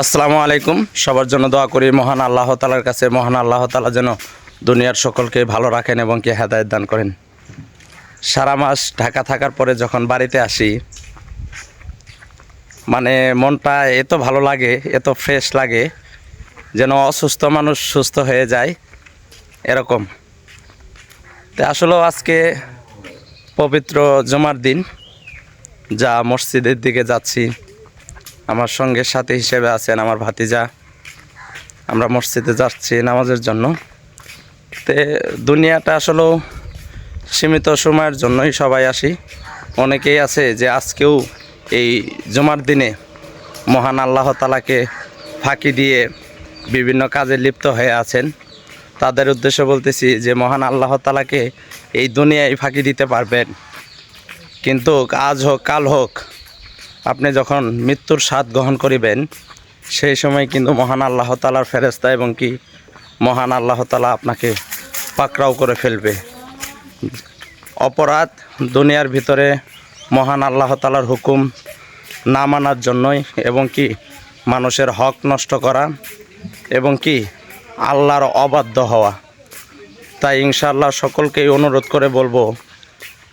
আসসালামু আলাইকুম। সবার জন্য দোয়া করি, মহান আল্লাহ তালার কাছে, মহান আল্লাহ তালা যেন দুনিয়ার সকলকে ভালো রাখেন এবং কে হেদায়ত দান করেন। সারা মাস ঢাকা থাকার পরে যখন বাড়িতে আসি মানে মনটা এত ভালো লাগে, এত ফ্রেশ লাগে, যেন অসুস্থ মানুষ সুস্থ হয়ে যায়, এরকম। তো আসলেও আজকে পবিত্র জমার দিন, যা মসজিদের দিকে যাচ্ছি আমার সঙ্গে সাথী হিসেবে আছেন আমার ভাতিজা। আমরা মসজিদে যাচ্ছি নামাজের জন্য। তে দুনিয়াটা আসলেও সীমিত সময়ের জন্যই সবাই আসি। অনেকেই আছে যে আজকেও এই জমার দিনে মহান আল্লাহ তালাকে ফাঁকি দিয়ে বিভিন্ন কাজে লিপ্ত হয়ে আছেন। তাদের উদ্দেশ্যে বলতেছি যে মহান আল্লাহ তালাকে এই দুনিয়ায় ফাঁকি দিতে পারবেন। কিন্তু আজ হোক, কাল হোক আপনি যখন মৃত্যুর স্বাদ গ্রহণ করিবেন, সেই সময় কিন্তু মহান আল্লাহ তালার ফেরেস্তা এবং কি মহান আল্লাহ তালা আপনাকে পাকড়াও করে ফেলবে। অপরাধ দুনিয়ার ভিতরে মহান আল্লাহ তালার হুকুম না মানার জন্যই এবং কি মানুষের হক নষ্ট করা এবং কি আল্লাহর অবাধ্য হওয়া। তাই ইনশাআল্লাহ সকলকেই অনুরোধ করে বলব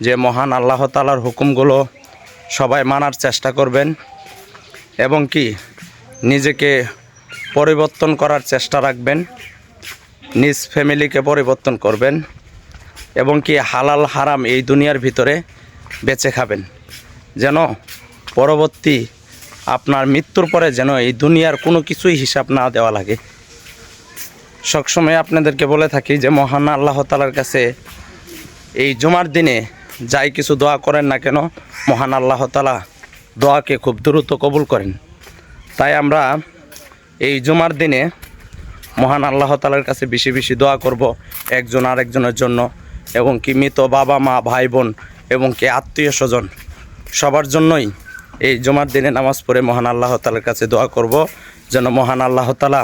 যে মহান আল্লাহ তালার হুকুমগুলো সবাই মানার চেষ্টা করবেন এবং কি নিজেকে পরিবর্তন করার চেষ্টা রাখবেন, নিজ ফ্যামিলিকে পরিবর্তন করবেন এবং কি হালাল হারাম এই দুনিয়ার ভিতরে বেঁচে খাবেন। যেন পরবর্তী আপনার মৃত্যুর পরে যেন এই দুনিয়ার কোনো কিছুই হিসাব না দেওয়া লাগে। সবসময় আপনাদেরকে বলে থাকি যে মহান আল্লাহ তালার কাছে এই জুমার দিনে যাই কিছু দোয়া করেন না কেন, মহান আল্লাহ তালা দোয়াকে খুব দ্রুত কবুল করেন। তাই আমরা এই জুমার দিনে মহান আল্লাহ তালার কাছে বেশি বেশি দোয়া করব একজন আরেকজনের জন্য, এবং কি মৃত বাবা, মা, ভাই, বোন, এবং কি আত্মীয় স্বজন, সবার জন্যই এই জুমার দিনে নামাজ পড়ে মহান আল্লাহ তালার কাছে দোয়া করব, যেন মহান আল্লাহ তালা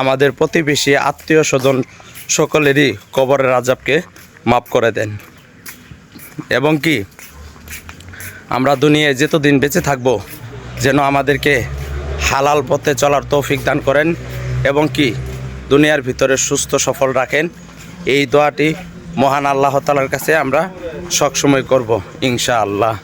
আমাদের প্রতিবেশী আত্মীয় স্বজন সকলেরই কবরের আজাবকে মাফ করে দেন। এবং কি আমরা দুনিয়ায় যতদিন বেঁচে থাকব, যেন আমাদেরকে হালাল পথে চলার তৌফিক দান করেন এবং কি দুনিয়ার ভিতরে সুস্থ, সফল রাখেন। এই দোয়াটি মহান আল্লাহ তালার কাছে আমরা সবসময় করব ইনশা আল্লাহ